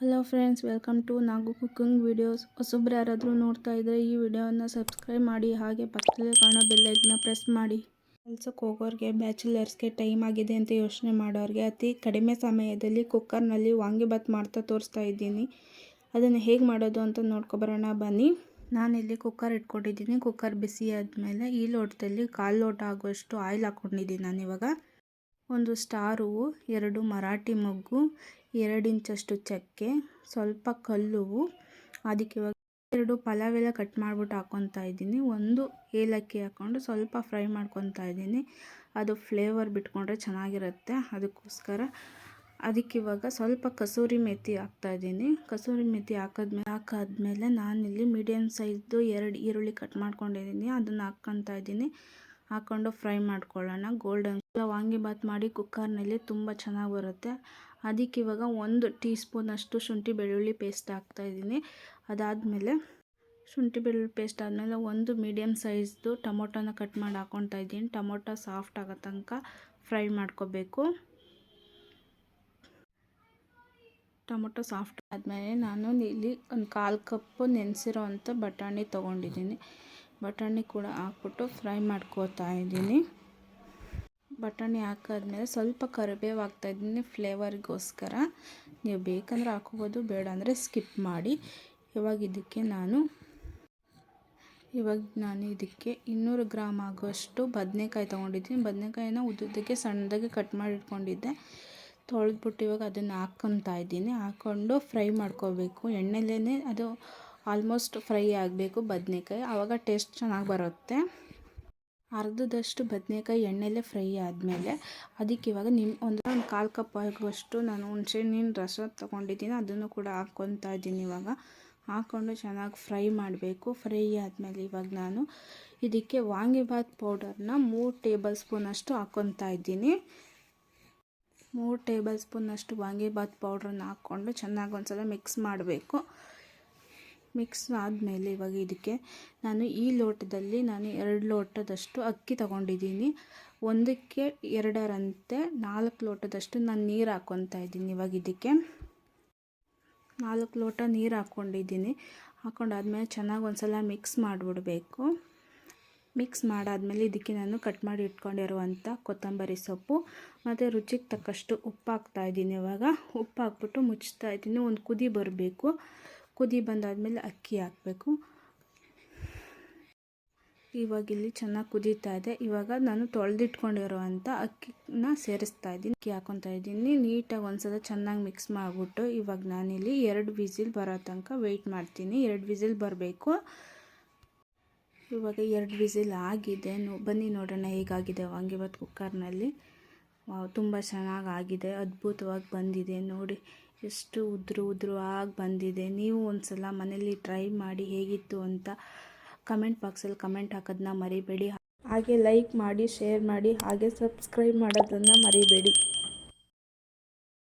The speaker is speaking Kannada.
Hello friends welcome to Nagu cooking videos ಹೊಸಬ್ರು ಯಾರಾದರೂ ನೋಡ್ತಾ ಇದ್ದರೆ ಈ ವಿಡಿಯೋನ ಸಬ್ಸ್ಕ್ರೈಬ್ ಮಾಡಿ, ಹಾಗೆ ಪಕ್ಕದಲ್ಲಿ ಕಾಣೋ ಬೆಲ್ಲೈಕ್ನ ಪ್ರೆಸ್ ಮಾಡಿ. ಕೆಲ್ಸಕ್ಕೆ ಹೋಗೋರಿಗೆ ಬ್ಯಾಚುಲರ್ಸ್ಗೆ ಟೈಮ್ ಆಗಿದೆ ಅಂತ ಯೋಚನೆ ಮಾಡೋರಿಗೆ ಅತಿ ಕಡಿಮೆ ಸಮಯದಲ್ಲಿ ಕುಕ್ಕರ್ನಲ್ಲಿ ವಾಂಗಿಬಾತ್ ಮಾಡ್ತಾ ತೋರಿಸ್ತಾ ಇದ್ದೀನಿ. ಅದನ್ನು ಹೇಗೆ ಮಾಡೋದು ಅಂತ ನೋಡ್ಕೊಬರೋಣ, ಬನ್ನಿ. ನಾನಿಲ್ಲಿ ಕುಕ್ಕರ್ ಇಟ್ಕೊಂಡಿದ್ದೀನಿ. ಕುಕ್ಕರ್ ಬಿಸಿ ಆದಮೇಲೆ ಈ ಲೋಟದಲ್ಲಿ ಕಾಲು ಲೋಟ ಆಗುವಷ್ಟು ಆಯಿಲ್ ಹಾಕ್ಕೊಂಡಿದ್ದೀನಿ ನಾನಿವಾಗ. ಒಂದು ಸ್ಟಾರ್ ಹೂವು ಎರಡು ಮರಾಠಿ ಮೊಗ್ಗು ಎರಡು ಇಂಚಷ್ಟು ಚಕ್ಕೆ, ಸ್ವಲ್ಪ ಕಲ್ಲು ಅದಕ್ಕೆ ಇವಾಗ ಎರಡು ಪಲಾವ್ ಎಲ್ಲ ಕಟ್ ಮಾಡಿಬಿಟ್ಟು ಹಾಕ್ಕೊತಾ ಇದ್ದೀನಿ. ಒಂದು ಏಲಕ್ಕಿ ಹಾಕ್ಕೊಂಡು ಸ್ವಲ್ಪ ಫ್ರೈ ಮಾಡ್ಕೊತಾ ಇದ್ದೀನಿ. ಅದು ಫ್ಲೇವರ್ ಬಿಟ್ಕೊಂಡ್ರೆ ಚೆನ್ನಾಗಿರುತ್ತೆ. ಅದಕ್ಕೋಸ್ಕರ ಅದಕ್ಕೆ ಇವಾಗ ಸ್ವಲ್ಪ ಕಸೂರಿ ಮೆಥಿ ಹಾಕ್ತಾಯಿದ್ದೀನಿ ಕಸೂರಿ ಮೆಥಿ ಹಾಕಿದ್ಮೇಲೆ, ಹಾಕಾದ್ಮೇಲೆ ನಾನಿಲ್ಲಿ ಮೀಡಿಯಮ್ ಸೈಜ್ದು ಎರಡು ಈರುಳ್ಳಿ ಕಟ್ ಮಾಡ್ಕೊಂಡಿದ್ದೀನಿ. ಅದನ್ನು ಹಾಕ್ಕೊತಾ ಇದ್ದೀನಿ. ಹಾಕ್ಕೊಂಡು ಫ್ರೈ ಮಾಡ್ಕೊಳ್ಳೋಣ. ಗೋಲ್ಡನ್ ವಾಂಗಿಬಾತ್ ಮಾಡಿ ಕುಕ್ಕರ್ನಲ್ಲಿ ತುಂಬ ಚೆನ್ನಾಗಿ ಬರುತ್ತೆ. ಅದಕ್ಕೆ ಇವಾಗ ಒಂದು ಟೀ ಸ್ಪೂನಷ್ಟು ಶುಂಠಿ ಬೆಳ್ಳುಳ್ಳಿ ಪೇಸ್ಟ್ ಹಾಕ್ತಾಯಿದ್ದೀನಿ ಅದಾದಮೇಲೆ ಶುಂಠಿ ಬೆಳ್ಳುಳ್ಳಿ ಪೇಸ್ಟ್ ಆದಮೇಲೆ ಒಂದು ಮೀಡಿಯಮ್ ಸೈಜ್ದು ಟೊಮೊಟೊನ ಕಟ್ ಮಾಡಿ ಹಾಕ್ಕೊತಾ ಇದ್ದೀನಿ. ಟೊಮೊಟೊ ಸಾಫ್ಟ್ ಆಗೋ ತನಕ ಫ್ರೈ ಮಾಡ್ಕೋಬೇಕು. ಟೊಮೊಟೊ ಸಾಫ್ಟ್ ಆದಮೇಲೆ ನಾನು ಇಲ್ಲಿ ಒಂದು ಕಾಲು ಕಪ್ಪು ನೆನೆಸಿರೋ ಅಂಥ ಬಟಾಣಿ ತೊಗೊಂಡಿದ್ದೀನಿ. ಬಟಾಣಿ ಕೂಡ ಹಾಕ್ಬಿಟ್ಟು ಫ್ರೈ ಮಾಡ್ಕೋತಾ ಇದ್ದೀನಿ. ಬಟಾಣಿ ಹಾಕಾದ್ಮೇಲೆ ಸ್ವಲ್ಪ ಕರಿಬೇವು ಹಾಕ್ತಾಯಿದ್ದೀನಿ ಫ್ಲೇವರ್ಗೋಸ್ಕರ. ನೀವು ಬೇಕಂದ್ರೆ ಹಾಕೋಬೋದು ಬೇಡ ಅಂದರೆ ಸ್ಕಿಪ್ ಮಾಡಿ. ಇವಾಗ ಇದಕ್ಕೆ ನಾನು, ಇವಾಗ ನಾನು ಇದಕ್ಕೆ ಇನ್ನೂರು ಗ್ರಾಮ್ ಆಗೋಷ್ಟು ಬದನೆಕಾಯಿ ತೊಗೊಂಡಿದ್ದೀನಿ. ಬದನೆಕಾಯಿನ ಉದ್ದುದ್ದಕ್ಕೆ ಸಣ್ಣದಾಗಿ ಕಟ್ ಮಾಡಿ ಇಟ್ಕೊಂಡಿದ್ದೆ. ತೊಳೆದ್ಬಿಟ್ಟು ಇವಾಗ ಅದನ್ನು ಹಾಕ್ಕೊತಾ ಇದ್ದೀನಿ. ಹಾಕ್ಕೊಂಡು ಫ್ರೈ ಮಾಡ್ಕೋಬೇಕು. ಎಣ್ಣೆಲೇ ಅದು ಆಲ್ಮೋಸ್ಟ್ ಫ್ರೈ ಆಗಬೇಕು ಬದನೆಕಾಯಿ. ಆವಾಗ ಟೇಸ್ಟ್ ಚೆನ್ನಾಗಿ ಬರುತ್ತೆ. ಅರ್ಧದಷ್ಟು ಬದನೆಕಾಯಿ ಎಣ್ಣೆಲೇ ಫ್ರೈ ಆದಮೇಲೆ ಅದಕ್ಕೆ ಇವಾಗ ನಿಮ್ಮ ಒಂದು ಒಂದು ಕಾಲು ಕಪ್ ಆಗುವಷ್ಟು ನಾನು ಹುಣಸೆಹಣ್ಣಿನ ರಸ ತೊಗೊಂಡಿದ್ದೀನಿ. ಅದನ್ನು ಕೂಡ ಹಾಕ್ಕೊತಾ ಇದ್ದೀನಿ ಇವಾಗ. ಹಾಕ್ಕೊಂಡು ಚೆನ್ನಾಗಿ ಫ್ರೈ ಮಾಡಬೇಕು. ಫ್ರೈ ಆದಮೇಲೆ ಇವಾಗ ನಾನು ಇದಕ್ಕೆ ವಾಂಗಿಬಾತ್ ಪೌಡರ್ನ ಮೂರು ಟೇಬಲ್ ಸ್ಪೂನಷ್ಟು ಹಾಕ್ಕೊತಾ ಇದ್ದೀನಿ. ಮೂರು ಟೇಬಲ್ ಸ್ಪೂನಷ್ಟು ವಾಂಗಿಬಾತ್ ಪೌಡ್ರನ್ನ ಹಾಕ್ಕೊಂಡು ಚೆನ್ನಾಗಿ ಒಂದ್ಸಲ ಮಿಕ್ಸ್ ಮಾಡಬೇಕು. ಮಿಕ್ಸ್ ಆದಮೇಲೆ ಇವಾಗ ಇದಕ್ಕೆ ನಾನು ಈ ಲೋಟದಲ್ಲಿ ನಾನು ಎರಡು ಲೋಟದಷ್ಟು ಅಕ್ಕಿ ತಗೊಂಡಿದ್ದೀನಿ. ಒಂದಕ್ಕೆ ಎರಡರಂತೆ ನಾಲ್ಕು ಲೋಟದಷ್ಟು ನಾನು ನೀರು ಹಾಕ್ಕೊತಾ ಇದ್ದೀನಿ ಇವಾಗ ಇದಕ್ಕೆ. ನಾಲ್ಕು ಲೋಟ ನೀರು ಹಾಕ್ಕೊಂಡಿದ್ದೀನಿ ಹಾಕ್ಕೊಂಡಾದ್ಮೇಲೆ ಚೆನ್ನಾಗಿ ಒಂದು ಸಲ ಮಿಕ್ಸ್ ಮಾಡಿಬಿಡಬೇಕು. ಮಿಕ್ಸ್ ಮಾಡಾದಮೇಲೆ ಇದಕ್ಕೆ ನಾನು ಕಟ್ ಮಾಡಿ ಇಟ್ಕೊಂಡಿರುವಂಥ ಕೊತ್ತಂಬರಿ ಸೊಪ್ಪು ಮತ್ತು ರುಚಿಗೆ ತಕ್ಕಷ್ಟು ಉಪ್ಪು ಹಾಕ್ತಾಯಿದ್ದೀನಿ ಇವಾಗ. ಉಪ್ಪು ಹಾಕ್ಬಿಟ್ಟು ಮುಚ್ತಾ ಇದ್ದೀನಿ. ಒಂದು ಕುದಿ ಬರಬೇಕು. ಕುದಿ ಬಂದಾದಮೇಲೆ ಅಕ್ಕಿ ಹಾಕಬೇಕು. ಇವಾಗ ಇಲ್ಲಿ ಚೆನ್ನಾಗಿ ಕುದೀತಾ ಇದೆ. ಇವಾಗ ನಾನು ತೊಳೆದಿಟ್ಕೊಂಡಿರುವಂಥ ಅಕ್ಕಿನ ಸೇರಿಸ್ತಾ ಇದ್ದೀನಿ. ಅಕ್ಕಿ ಹಾಕೊತಾ ಇದ್ದೀನಿ. ನೀಟಾಗಿ ಒಂದ್ಸಲ ಚೆನ್ನಾಗಿ ಮಿಕ್ಸ್ ಮಾಡಿಬಿಟ್ಟು ಇವಾಗ ನಾನಿಲ್ಲಿ ಎರಡು ವಿಸಿಲ್ ಬರೋ ತನಕ ವೆಯ್ಟ್ ಮಾಡ್ತೀನಿ. ಎರಡು ವಿಸಿಲ್ ಬರಬೇಕು. ಇವಾಗ ಎರಡು ವಿಸಿಲ್ ಆಗಿದೆ. ಬನ್ನಿ ನೋಡೋಣ ಹೇಗಾಗಿದೆ ವಾಂಗಿಬಾತ್ ಕುಕ್ಕರ್ನಲ್ಲಿ ತುಂಬ ಚೆನ್ನಾಗಿ ಆಗಿದೆ. ಅದ್ಭುತವಾಗಿ ಬಂದಿದೆ ನೋಡಿ. ಎಷ್ಟು ಉದ್ರು ಉದ್ರು ಆಗಿ ಬಂದಿದೆ. ನೀವು ಒಂದು ಸಲ ಮನೇಲಿ ಟ್ರೈ ಮಾಡಿ ಹೇಗಿತ್ತು ಅಂತ ಕಮೆಂಟ್ ಬಾಕ್ಸಲ್ಲಿ ಕಮೆಂಟ್ ಹಾಕೋದನ್ನ ಮರಿಬೇಡಿ. ಹಾಗೆ ಲೈಕ್ ಮಾಡಿ, ಶೇರ್ ಮಾಡಿ, ಹಾಗೆ ಸಬ್ಸ್ಕ್ರೈಬ್ ಮಾಡೋದನ್ನು ಮರಿಬೇಡಿ.